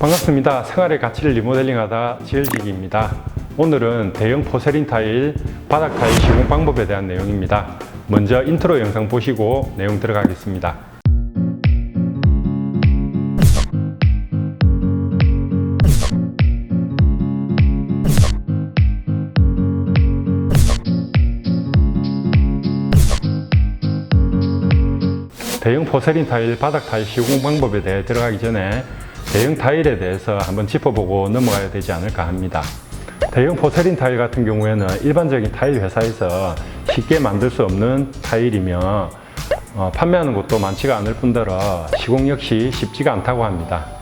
반갑습니다. 생활의 가치를 리모델링하다 지을지기입니다. 오늘은 대형 포세린 타일, 바닥 타일 시공 방법에 대한 내용입니다. 먼저 인트로 영상 보시고 내용 들어가겠습니다. 대형 포세린 타일, 바닥 타일 시공 방법에 대해 들어가기 전에 대형 타일에 대해서 한번 짚어보고 넘어가야 되지 않을까 합니다. 대형 포세린 타일 같은 경우에는 일반적인 타일 회사에서 쉽게 만들 수 없는 타일이며 어, 판매하는 곳도 많지가 않을 뿐더러 시공 역시 쉽지가 않다고 합니다.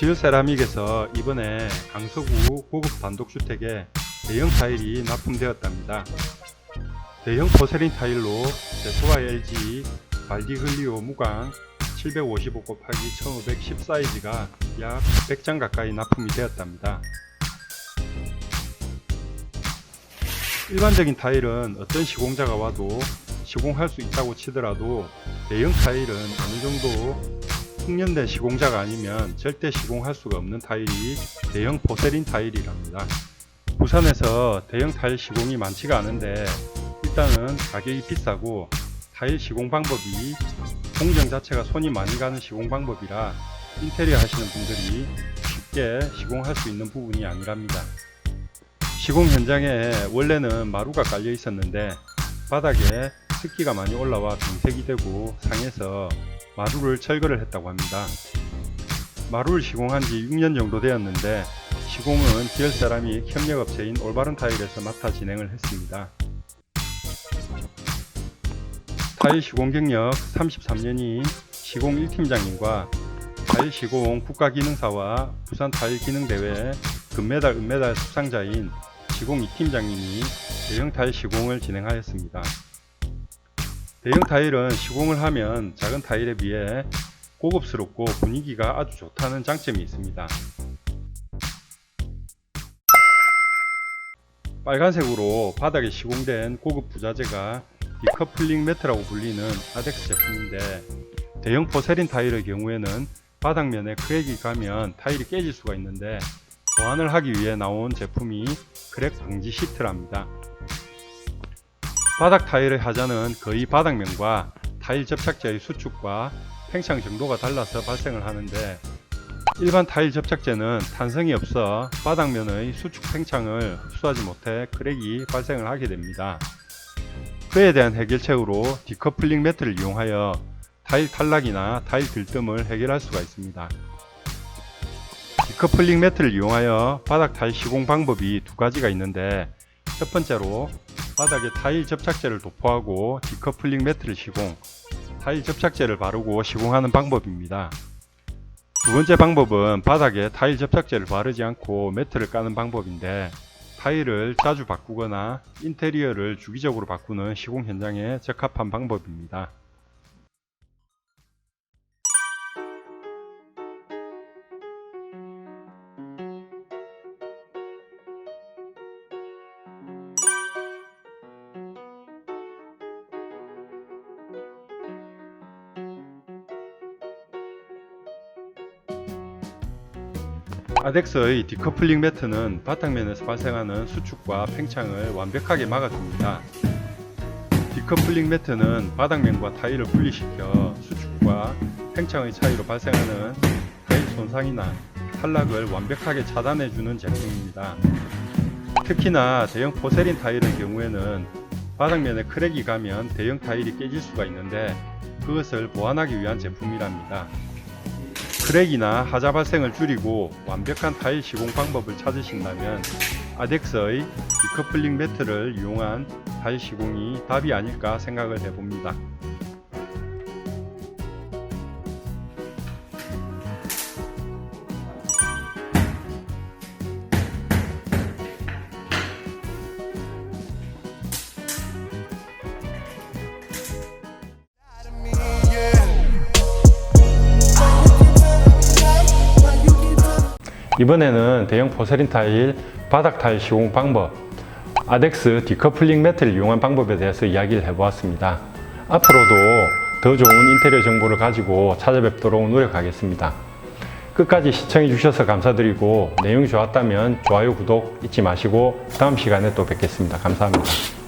지을 세라믹에서 이번에 강서구 고급 단독주택에 대형 타일이 납품되었답니다. 대형 포세린 타일로 제소와 LG 발디글리오 무광 755 곱하기 1510 사이즈가 약 100장 가까이 납품이 되었답니다. 일반적인 타일은 어떤 시공자가 와도 시공할 수 있다고 치더라도 대형 타일은 어느 정도 숙련된 시공자가 아니면 절대 시공할 수가 없는 타일이 대형 포세린 타일이랍니다. 부산에서 대형 타일 시공이 많지가 않은데 일단은 가격이 비싸고 타일 시공 방법이 공정 자체가 손이 많이 가는 시공 방법이라 인테리어 하시는 분들이 쉽게 시공할 수 있는 부분이 아니랍니다. 시공 현장에 원래는 마루가 깔려 있었는데 바닥에 습기가 많이 올라와 변색이 되고 상해서 마루를 철거를 했다고 합니다. 마루를 시공한 지 6년 정도 되었는데 시공은 기열 세라믹 협력업체인 올바른 타일에서 맡아 진행을 했습니다. 타일 시공 경력 33년인 시공 1팀장님과 타일 시공 국가기능사와 부산 타일 기능대회 금메달, 은메달 수상자인 시공 2팀장님이 대형 타일 시공을 진행하였습니다. 대형 타일은 시공을 하면 작은 타일에 비해 고급스럽고 분위기가 아주 좋다는 장점이 있습니다. 빨간색으로 바닥에 시공된 고급 부자재가 디커플링 매트라고 불리는 아덱스 제품인데 대형 포세린 타일의 경우에는 바닥면에 크랙이 가면 타일이 깨질 수가 있는데 보완을 하기 위해 나온 제품이 크랙 방지 시트랍니다. 바닥 타일의 하자는 거의 바닥면과 타일 접착제의 수축과 팽창 정도가 달라서 발생을 하는데 일반 타일 접착제는 탄성이 없어 바닥면의 수축 팽창을 흡수하지 못해 크랙이 발생을 하게 됩니다. 그에 대한 해결책으로 디커플링 매트를 이용하여 타일 탈락이나 타일 들뜸을 해결할 수가 있습니다. 디커플링 매트를 이용하여 바닥 타일 시공 방법이 두 가지가 있는데 첫 번째로 바닥에 타일 접착제를 도포하고 디커플링 매트를 시공, 타일 접착제를 바르고 시공하는 방법입니다. 두 번째 방법은 바닥에 타일 접착제를 바르지 않고 매트를 까는 방법인데 타일을 자주 바꾸거나 인테리어를 주기적으로 바꾸는 시공 현장에 적합한 방법입니다. 아덱스의 디커플링 매트는 바닥면에서 발생하는 수축과 팽창을 완벽하게 막아줍니다. 디커플링 매트는 바닥면과 타일을 분리시켜 수축과 팽창의 차이로 발생하는 타일 손상이나 탈락을 완벽하게 차단해주는 제품입니다. 특히나 대형 포세린 타일의 경우에는 바닥면에 크랙이 가면 대형 타일이 깨질 수가 있는데 그것을 보완하기 위한 제품이랍니다. 크랙이나 하자 발생을 줄이고 완벽한 타일 시공 방법을 찾으신다면 아덱스의 디커플링 매트를 이용한 타일 시공이 답이 아닐까 생각을 해봅니다. 이번에는 대형 포세린 타일, 바닥 타일 시공 방법, 아덱스 디커플링 매트를 이용한 방법에 대해서 이야기를 해보았습니다. 앞으로도 더 좋은 인테리어 정보를 가지고 찾아뵙도록 노력하겠습니다. 끝까지 시청해 주셔서 감사드리고 내용이 좋았다면 좋아요, 구독 잊지 마시고 다음 시간에 또 뵙겠습니다. 감사합니다.